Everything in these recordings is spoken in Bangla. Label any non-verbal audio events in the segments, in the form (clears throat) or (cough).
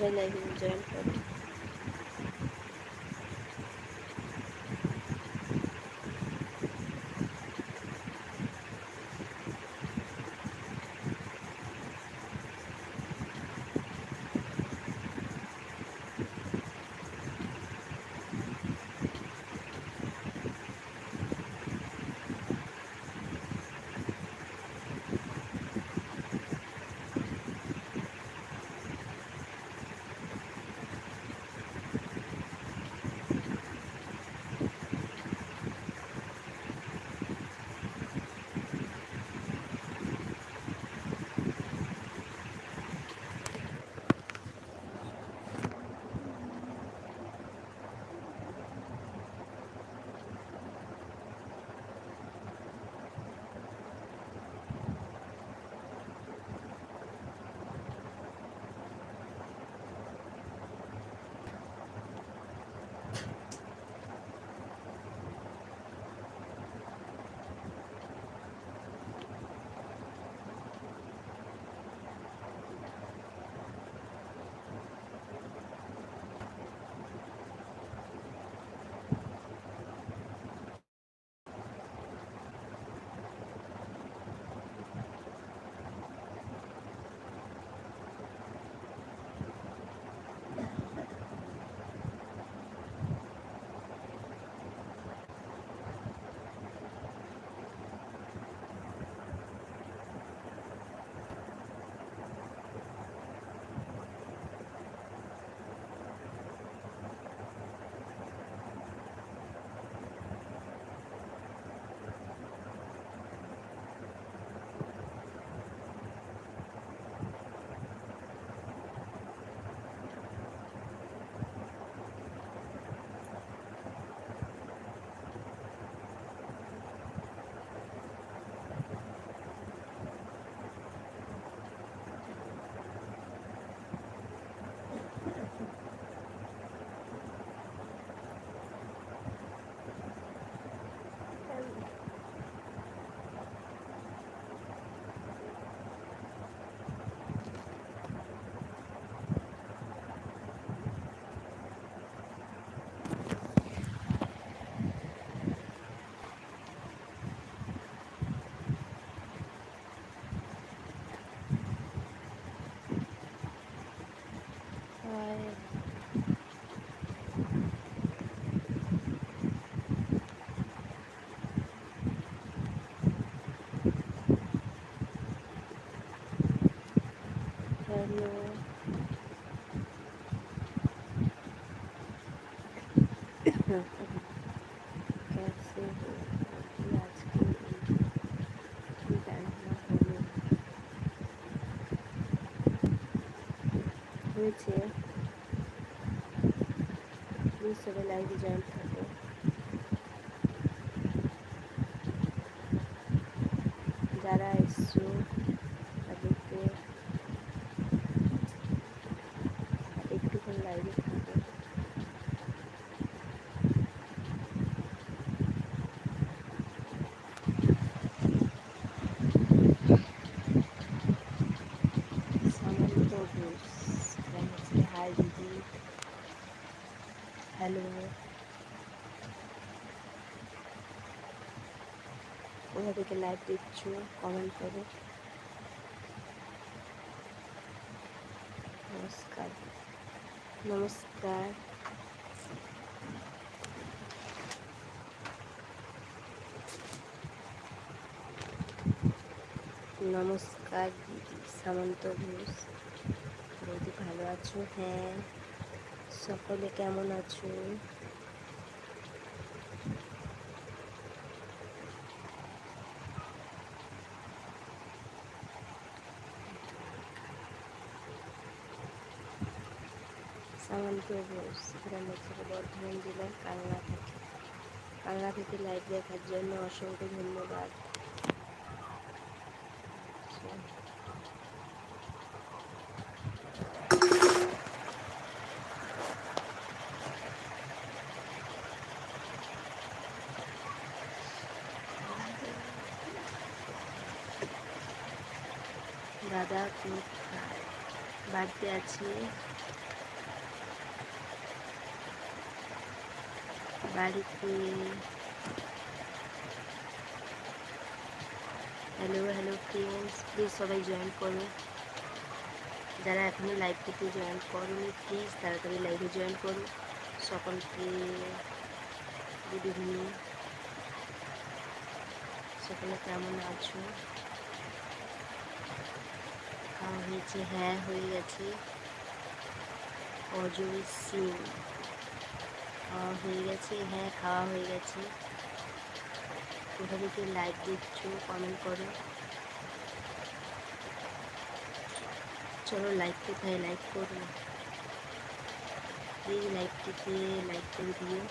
সবাই লাইভে সবাই লাইভে জয়েন থাকো যারা এসছো তাদেরকে একটুক্ষণ লাইভে থাকো সামন্ত ঘোষ জানাচ্ছি হাই দিদি হ্যালো কোথা থেকে লাইভ দেখছ কমেন্ট করো নমস্কার নমস্কার নমস্কার সামন্ত ঘোষ বৌদি ভালো আছো? হ্যাঁ। সকলে কেমন আছো? বর্ধমান জেলার কাংলা থেকে। কাংলা থেকে লাইভ দেখার জন্য অসংখ্য ধন্যবাদ। দাদা, কোথায়? বাড়িতে আছি? বাড়িতে। হ্যালো হ্যালো ফ্রেন্ডস প্লিজ সবাই জয়েন করো। যারা এখনও লাইভটিতে জয়েন করোনি প্লিজ তাড়াতাড়ি লাইভে জয়েন করো। সকলকে গুড ইভিনিং সকলে কেমন আছো? খাওয়া হয়েছে হ্যাঁ হয়ে গেছে। অজয় সিং। খাওয়া হয়ে গেছে হ্যাঁ খাওয়া হয়ে গেছে। কোথা থেকে লাইক দেখছ কমেন্ট করো। চলো লাইক কোথায় লাইক করো। প্লিজ লাইকটিতে লাইক করে দিও।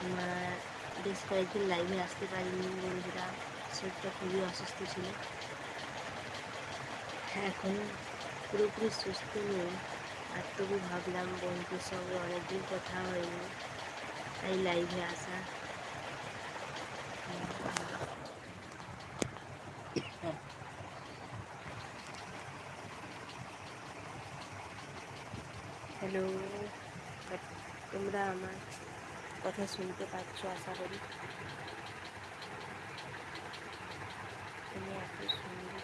আমার বেশ কয়েকদিন লাইভে আসতে পারিনি বন্ধুরা, শরীরটা খুবই অসুস্থ ছিল। হ্যাঁ এখন পুরোপুরি সুস্থ নেই। আর তবু ভাবলাম বন্ধুর সঙ্গে অনেকদিন কথা হয়নি। তাই লাইভে আসা। হ্যালো তোমরা আমার কথা শুনতে পাচ্ছ, আশা করি। তুমি এত সুন্দর।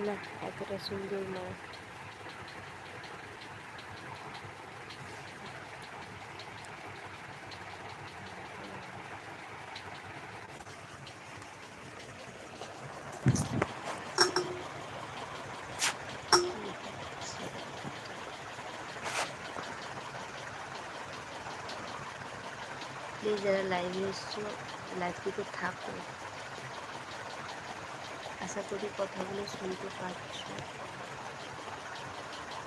না এতটা সুন্দর নয় প্লিজ যারা লাইভে এসছো লাইভটিতে থাকো আশা করি কথাগুলো শুনতে পাচ্ছ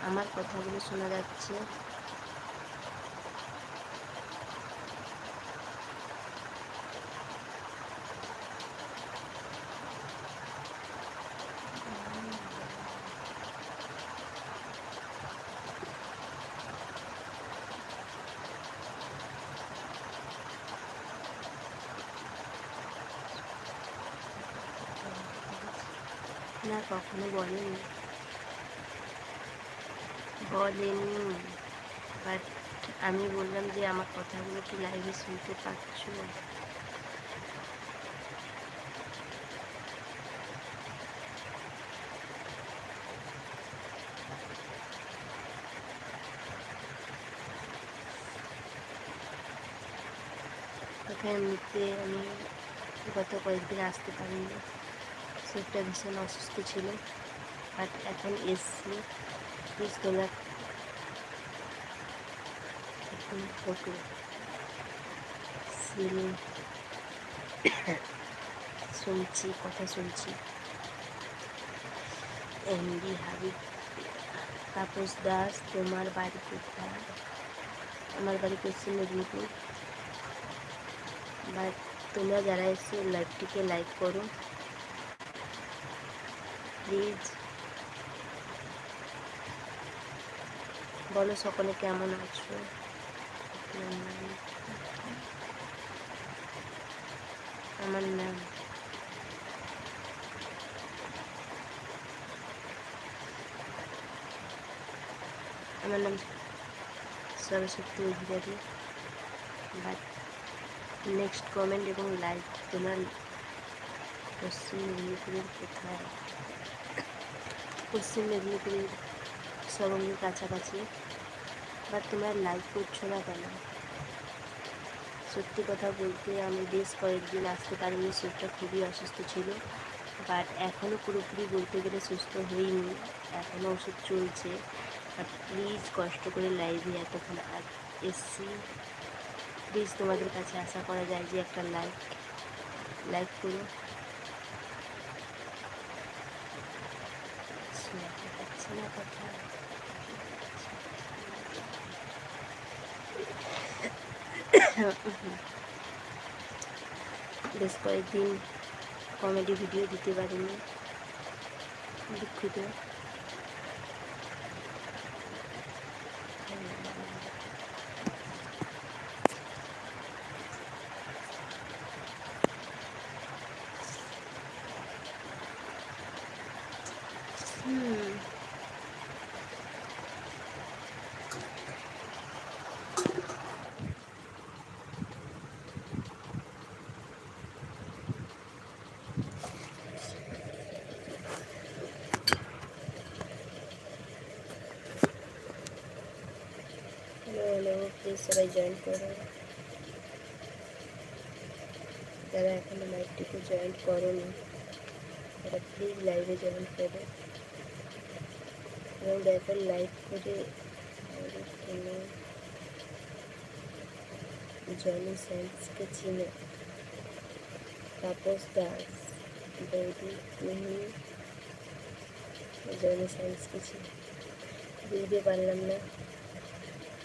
আমার কথাগুলো শোনা যাচ্ছে। না কখনো বলেনি। বলেনি বাট আমি বললাম যে আমার কথাগুলো কি লাইভে শুনতে পাচ্ছ? এমনিতে আমি গত কয়েকদিন আসতে পারিনি। শরীরটা ভীষণ অসুস্থ ছিল। বাট এখন এসছি প্লিজ তোমরা ফটো শুনছি কথা শুনছি এমডি হাবিব তাপস দাস, তোমার বাড়ি কোথায়? আমার বাড়ি পশ্চিম মেদিনীপুর। বাট তোমরা যারা এসে লাইভটিকে লাইক করো। প্লিজ বলো সকলে কেমন আছো? আমার নাম আমার নাম Saraswati Adhikari. But next comment এবং লাইক তোমার পশ্চিম মেদিনীপুরের কোথায়? পশ্চিম মেদিনীপুরের সরঙ্গের কাছাকাছি, বা তোমরা লাইক করছ না কেন? সত্যি কথা বলতে আমি বেশ কয়েকদিন আসতে পারিনি, শরীরটা খুবই অসুস্থ ছিল বাট এখনও পুরোপুরি বলতে গেলে সুস্থ হইনি এখনও ওষুধ চলছে আর প্লিজ কষ্ট করে লাইভে এতক্ষণ এসছি। প্লিজ তোমাদের কাছে আশা করা যায় যে একটা লাইক লাইক করো না কথা বেশ কয়েকদিন কমেডি ভিডিও দিতে পারিনি দুঃখিত হ্যালো প্লিজ সবাই জয়েন করো যারা এখনও লাইভটিকে জয়েন করোনি তারা প্লিজ লাইভে জয়েন করো এবং ব্যাপার লাইভ করে আমাদের কোনো জনি সায়েন্সকে চিনো তাপস দাস বৌদি তুমি জনি সায়েন্সকে চিনো বুঝতে পারলাম না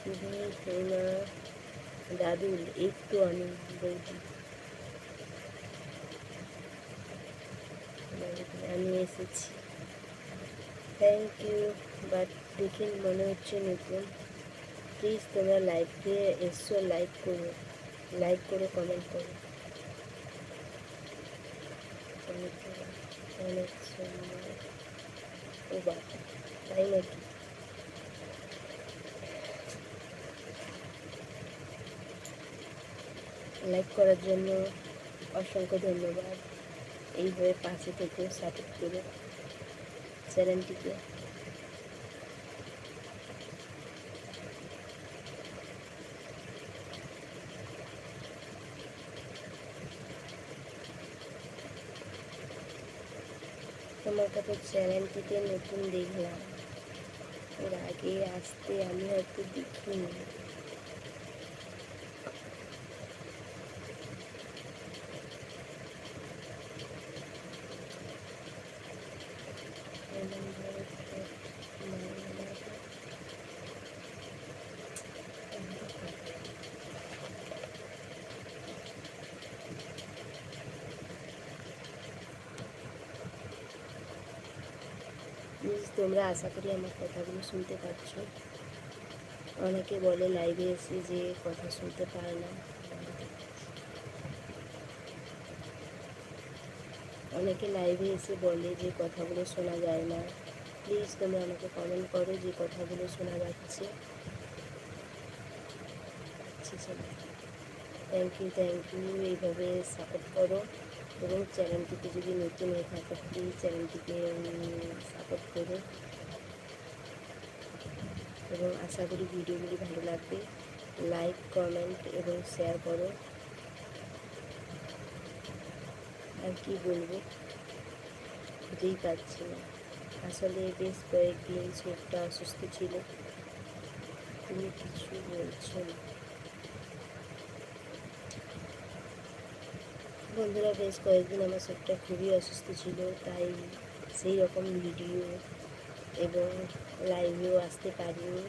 দিদি হেমা দাদুল তো আমি বৌদি আমি এসেছি। থ্যাংক ইউ বাট দেখে মনে হচ্ছে নতুন। প্লিজ তোমরা লাইভে এসছো লাইক করো লাইক করে কমেন্ট করো। অনেক সুন্দর ও বাবা, তাই নাকি? লাইক করার জন্য অসংখ্য ধন্যবাদ। এইভাবে পাশে থেকে সাপোর্ট করে চ্যানেলটিকে। তোমার কাছে চ্যানেলটিতে নতুন দেখলাম। এর আগে আসতে আমি হয়তো দেখিনি প্লিজ তোমরা আশা করি আমার কথাগুলো শুনতে পাচ্ছ। অনেকে বলে লাইভে এসে যে কথা শুনতে পারে না। অনেকে লাইভে এসে বলে যে কথাগুলো শোনা যায় না। প্লিজ তোমরা আমাকে কমেন্ট করো যে কথাগুলো শোনা যাচ্ছে। থ্যাংক ইউ থ্যাংক ইউ এইভাবে সাপোর্ট করো। এবং চ্যানেলটিকে যদি নতুন হয়ে থাকে প্লিজ চ্যানেলটিকে সাপোর্ট করো। এবং আশা করি ভিডিওগুলি ভালো লাগবে। লাইক কমেন্ট এবং শেয়ার করো। আর কি বলব? বুঝতেই পারছি না। আসলে বেশ কয়েকদিন শরীরটা অসুস্থ ছিল। তুমি কিছু বলছো? বন্ধুরা, বেশ কয়েকদিন আমার শরীরটা খুবই অসুস্থ ছিল, তাই সেই রকম ভিডিও এবং লাইভেও আসতে পারিনি।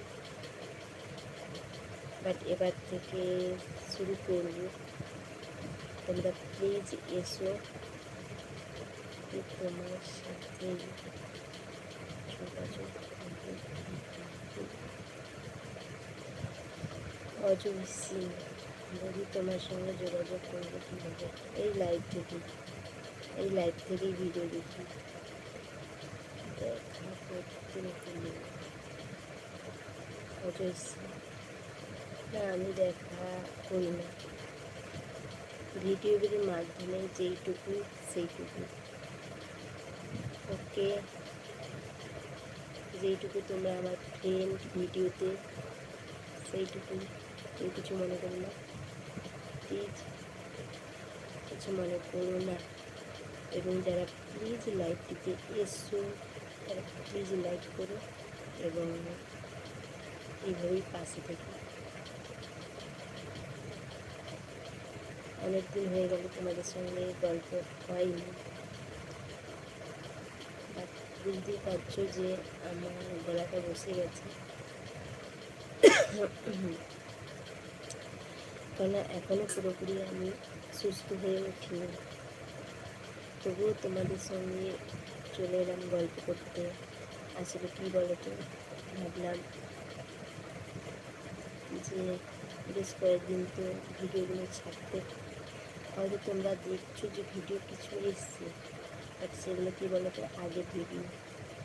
বাট এবার থেকে শুরু করব। তোমরা প্লিজ এসো। তোমার সাথে যোগাযোগ অজয় সিং যদি তোমার সঙ্গে যোগাযোগ করব কীভাবে? এই লাইভ থেকে। এই লাইভ থেকেই ভিডিও দেখি দেখা করতে হলে অজয় সিং না আমি দেখা করি না ভিডিওগুলির মাধ্যমে যেইটুকু সেইটুকু। ওকে যেইটুকু তোমরা আমার ফ্রেন্ড ভিডিওতে, সেইটুকু কেউ কিছু মনে করো না প্লিজ কিছু মনে করো না। এবং যারা প্লিজ লাইভটিতে তারা প্লিজ লাইক করো এবং এইভাবেই পাশে থেকে। অনেকদিন হয়ে গেল তোমাদের সঙ্গে গল্প হয়নি। বাট বুঝতেই পারছ যে আমার গলাটা বসে গেছে। কেন এখনও পুরোপুরি আমি সুস্থ হয়ে উঠিনি। তবুও তোমাদের সঙ্গে চলে এলাম গল্প করতে। আসলে কী বলো তো ভাবলাম যে বেশ কয়েকদিন তো ভিডিওগুলো ছাড়তে। হয়তো তোমরা দেখছ যে ভিডিও কিছু এসছে। বাট সেগুলো কী বলো তো আগের ভিডিও।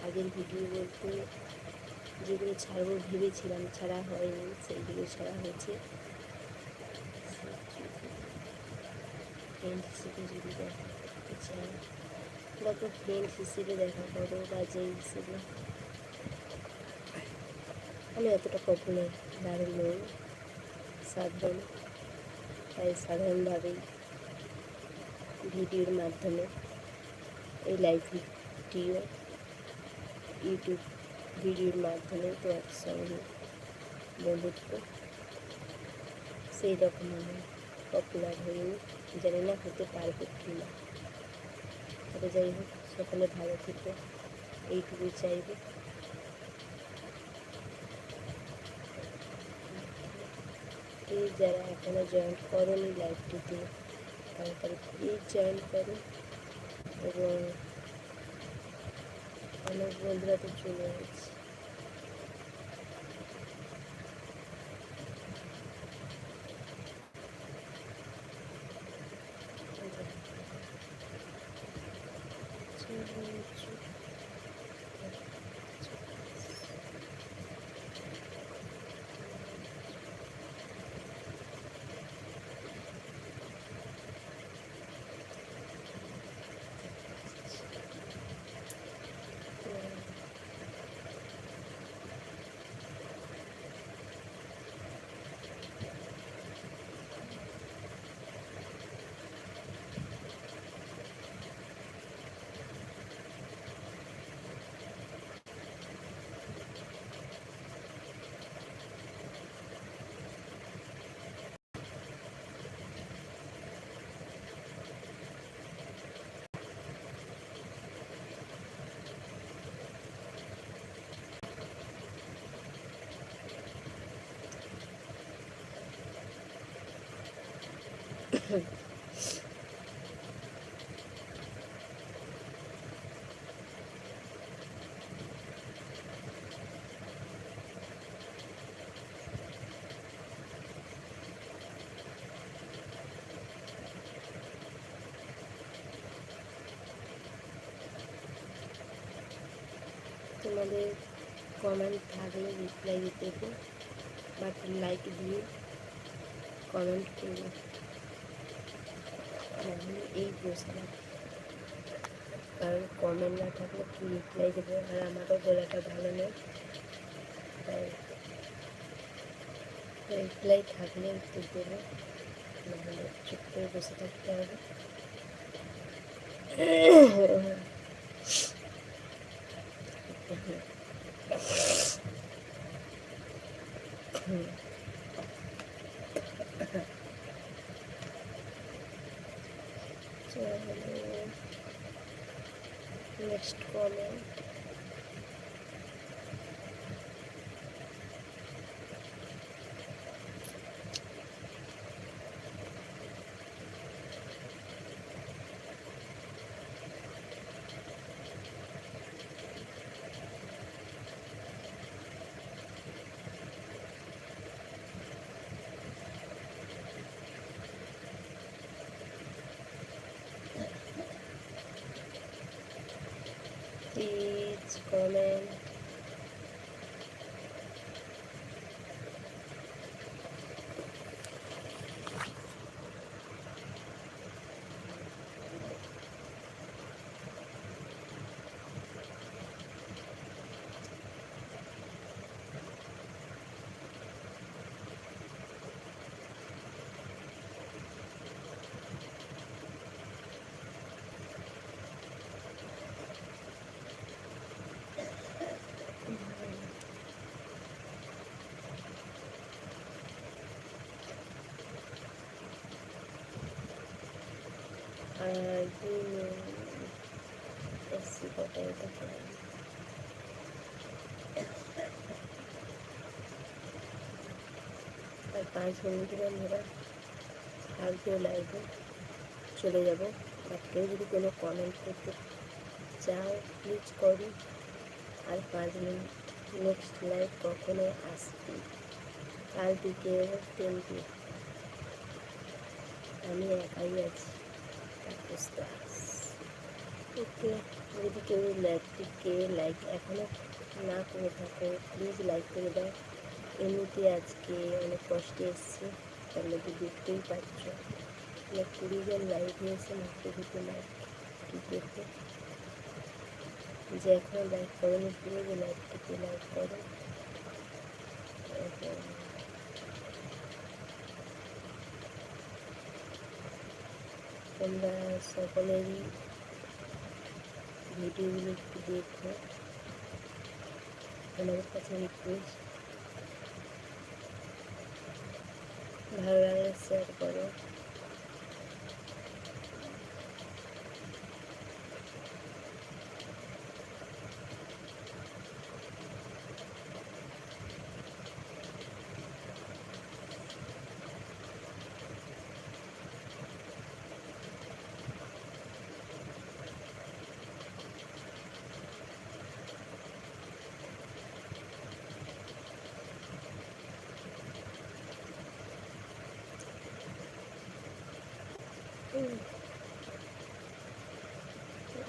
আগের ভিডিও বলতে যেগুলো ছাড়বো ভেবেছিলাম, ছাড়া হয়নি সেইগুলো ছাড়া হয়েছে। চাই ফ্রেন্ড হিসেবে দেখা করো বা যে হিসেবে আমি অতটা পপুলার দারুণ নই। সাধারণ, তাই সাধারণভাবেই ভিডিওর মাধ্যমে এই লাইভ ভিডিও ইউটিউব ভিডিওর মাধ্যমে তোমার সঙ্গে বন্ধুত্ব সেই রকম আমি পপুলার হইনি। জানি না হতে পারব কি না তবে যাই হোক সকলে ভালো থেকে এইটুকুই চাইবে। প্লিজ যারা এখনও জয়েন করোনি লাইভটিতে তাড়াতাড়ি প্লিজ জয়েন করো এবং অনেক বন্ধুরা তো চলে গেছে তোমাদের কমেন্ট থাকলে রিপ্লাই দিতে বাট লাইক দিয়ে কমেন্ট করব। নাহলে এই বসলাম কারণ কমেন্ট না থাকলে কি রিপ্লাই দেবো? আর আমারও গলাটা ভালো নেই তাই রিপ্লাই থাকলে উত্তর দেবো। নাহলে চুপ করে বসে থাকতে হবে। next (clears throat) Tele. এসি কটা এটা আর পাঁচ মিনিটের আমরা থাকব লাইভে চলে যাব আর কেউ যদি কোনো কমেন্ট করতে চাও প্লিজ করো আর পাঁচ মিনিট নেক্সট লাইভ কখনো আসবে কাল বিকেল তিনটে আমি একাই আছি ওকে যদি কেউ লাইকটিকে লাইক এখনও না করে থাকো প্লিজ লাইক করে দাও এমনিতে আজকে অনেক কষ্টে এসছে তার মধ্যে দেখতেই পাচ্ছ অনেক কুড়ি জন লাইক নিয়েছে মাত্র দুটো লাইক কী যে এখনও লাইক করেনি প্লিজ লাইকটিকে লাইক করো তোমরা সকলেরই ভিডিওগুলো একটু দেখো আমাদের কাছে রিকোয়েস্ট ভালো লাগলে শেয়ার করো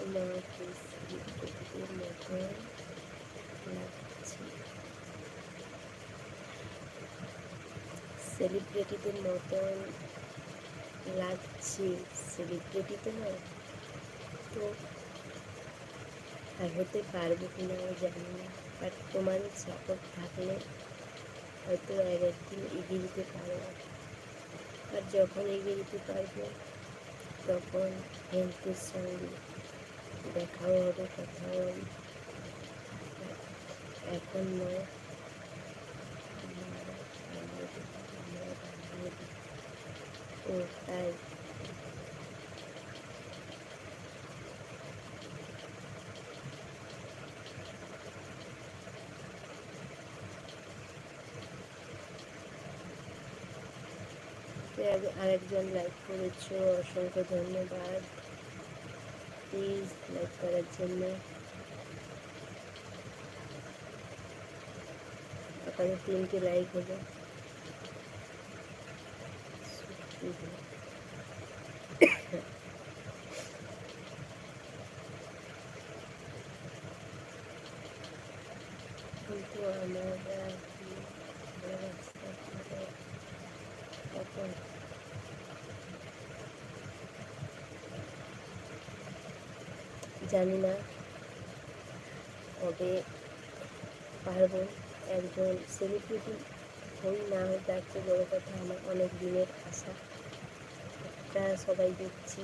আমাকে মতো লাগছে সেলিব্রিটিদের মতন লাগছে। সেলিব্রিটি তো নয় তো আর হতে পারব কিনা আমি জানি না। বাট তোমাদের সাপোর্ট থাকলে হয়তো এক একদিন এগিয়ে যেতে পারব আর যখন এগিয়ে যেতে পারব, তখন হেলথের সঙ্গে দেখাও হবে, কথাও হবে। এখন ও তাই আরেকজন লাইক করেছ অসংখ্য ধন্যবাদ। প্লিজ লাইক করার জন্য। আপনাদের তিনটে লাইক হলো। কিন্তু আমরা এখন জানি না কবে পারব। একজন সেলিব্রিটি হই না হই তার চেয়ে বড়ো কথা আমার অনেক দিনের আশা। একটা সবাই দেখছি।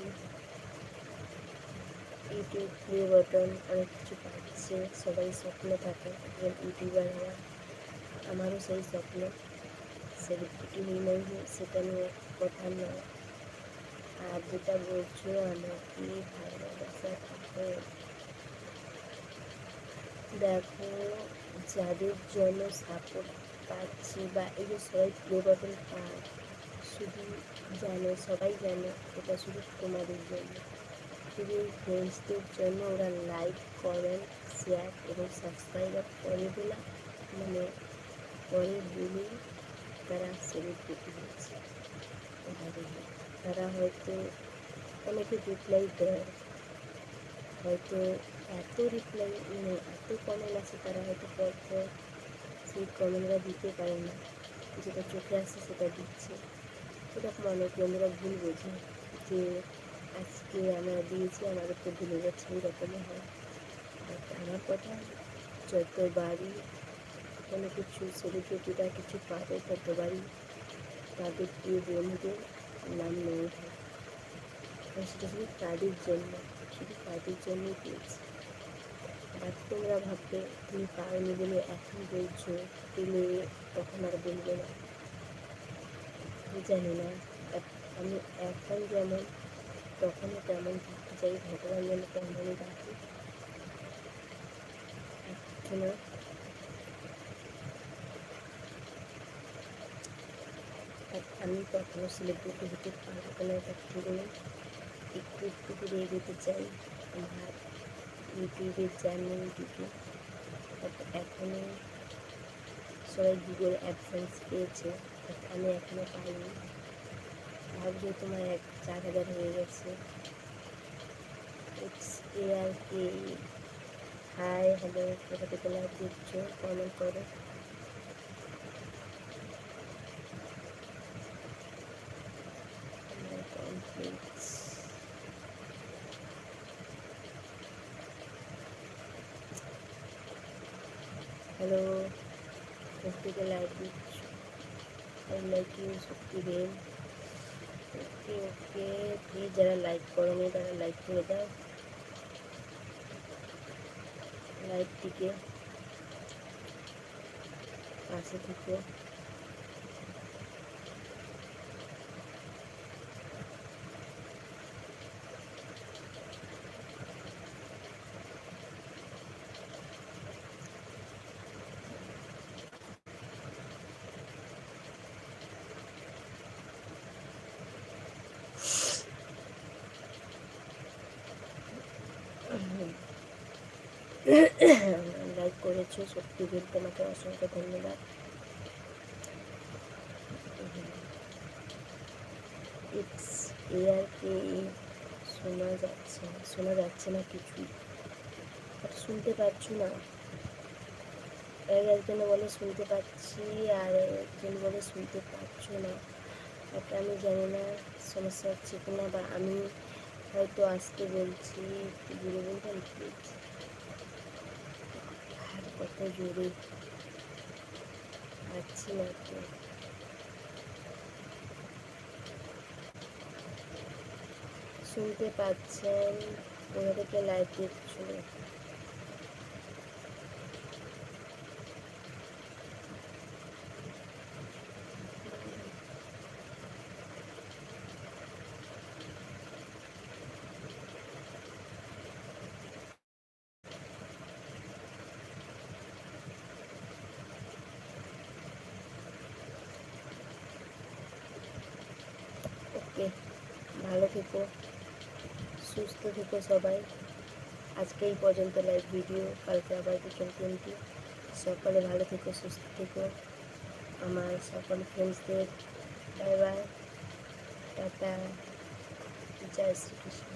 ইউটিউব প্লে বটন অনেক কিছু পাচ্ছে, সবাই স্বপ্ন থাকে একজন ইউটিউবার হওয়া আমারও সেই স্বপ্ন। সেলিব্রিটি হই নাই সেটা নিয়ে কথা নয়। আর যেটা বলছো, আমাকে ভালোবাসা থাকে। দেখো যাদের জন্য সাপোর্ট পাচ্ছি বা এই যে সবাই প্লে পায় শুধু জানো, সবাই জানে এটা শুধু তোমাদের জন্য। শুধু ফ্রেন্ডসদের জন্য ওরা লাইক কমেন্ট শেয়ার এবং সাবস্ক্রাইবার করে বলে মানে পরে বলেই তারা সেলিব্রিটি হয়েছে। তারা হয়তো অনেকে রিপ্লাই দেয়, হয়তো এত রিপ্লাই মানে এত কমেন্ট আছে তারা হয়তো পর পর সেই কমেন্টরা দিতে পারে না যেটা চোখে আসছে সেটা দিচ্ছে এরকম অনেক বন্ধুরা ভুল বোঝে যে আজকে আমরা দিয়েছি আমাদেরকে ভুলে যাচ্ছে এরকমই হয় আমার কথা যতবারই কোনো কিছু সেলিব্রিটিরা কিছু পাবে ততবারই তাদের প্রিয় বন্ধুদের নাম নেওয়া হয় সেটা শুধু তাদের জন্য শুধু তাদের জন্যই পেয়েছি আর তোমরা ভাববে তুমি পাওনি বলে এখন বলছো, তুমি তখন আর বলবে না। জানি না আমি এখন যেমন, তখনও তেমন থাকতে চাই, ভগবান যেন তেমনই রাখি এখনও আমি কখনো সেলিব্রিটি হতে পারব না একটু একটু করে এগোতে চাই। আমার ইউটিউবের চ্যানেলটিকে এখনও সবাই গুগল অ্যাডসেন্স পেয়েছে আমি এখনও পাইনি। ভাবছি তোমার এক চার হাজার হয়ে গেছে। এ আর কি হাই হ্যালো কোথা থেকে লাইভ দিচ্ছ কমেন্ট করো। হ্যালো সত্যিকে লাইভ দিচ্ছ আই লাইক ইউ সত্যি দেব ওকে ওকে প্লিজ যারা লাইক করনি তারা লাইক করে দাও। লাইকটিকে পাশে থেকে। লাইক করেছ, সত্যি বীর তোমাকে অসংখ্য ধন্যবাদ। ইটস শোনা যাচ্ছে না, শোনা যাচ্ছে না কিছুই। আর শুনতে পাচ্ছ না? এক একজনে বলে শুনতে পাচ্ছি, আর একজন বলে শুনতে পাচ্ছ না। একটা আমি জানি না সমস্যা হচ্ছে কিনা, বা আমি হয়তো আসতে বলছি, একটু জোরে বলবেন কত জোরে। পাচ্ছি না শুনতে পাচ্ছেন কোথা থেকে লাইভ দেখছ ওকে ভালো থেকো সুস্থ থেকো সবাই আজকে এই পর্যন্ত লাইভ ভিডিও কালকে আবার বিকেল তিনটি সকালে ভালো থেকো সুস্থ থেকো আমার সকল ফ্রেন্ডসদের বাই বাই টাটা জয় শ্রীকৃষ্ণ